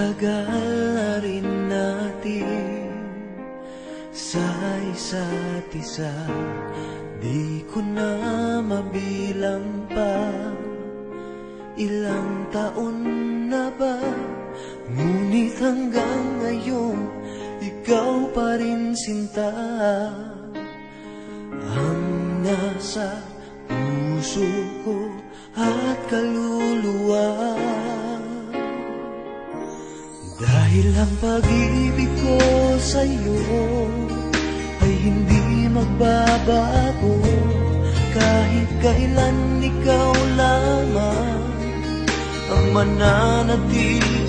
tagal na rin natin sa isa't isa. Di ko na mabilang pa. Ilang taon na ba? Ngunit hanggang ngayon Ikaw pa rin sinta. Ang nasa puso ko at kaluluwa dahil ang pag-ibig ko sa'yo ay hindi magbabago. Kahit kailan ikaw lamang ang mananatili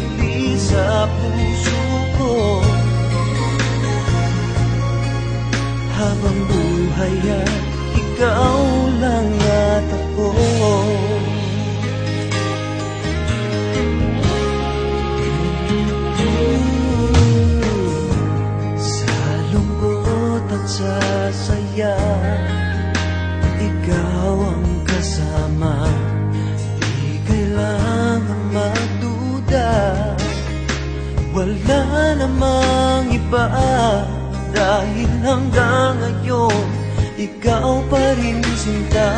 Dahil hanggang ngayon Ikaw pa rin sinta.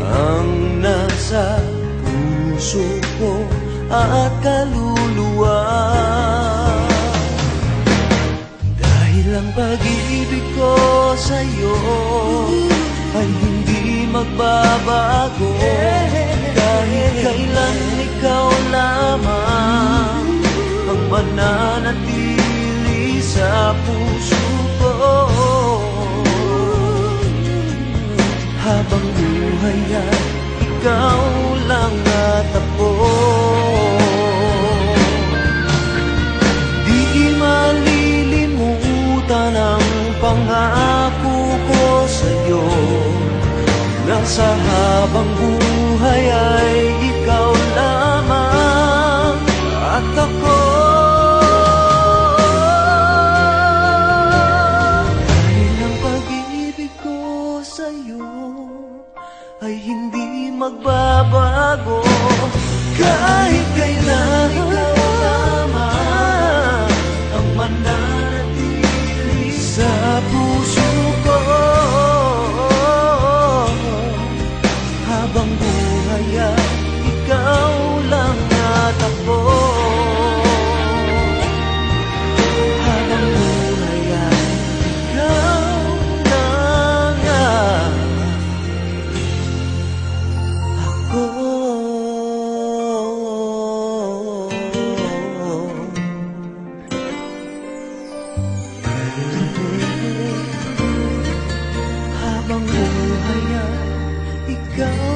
Ang nasa puso ko at kaluluwa. Dahil ang pag-ibig ko sa'yo ay hindi magbabago. Kahit kailan ikaw lamang ang mananatili sa puso ko. Habang buhay ay ikaw lang at ako Di malilimutan ang pangako ko sa'yo. Na sa habang buhay ay ikaw sa'yo ay hindi magbabago Kahit go.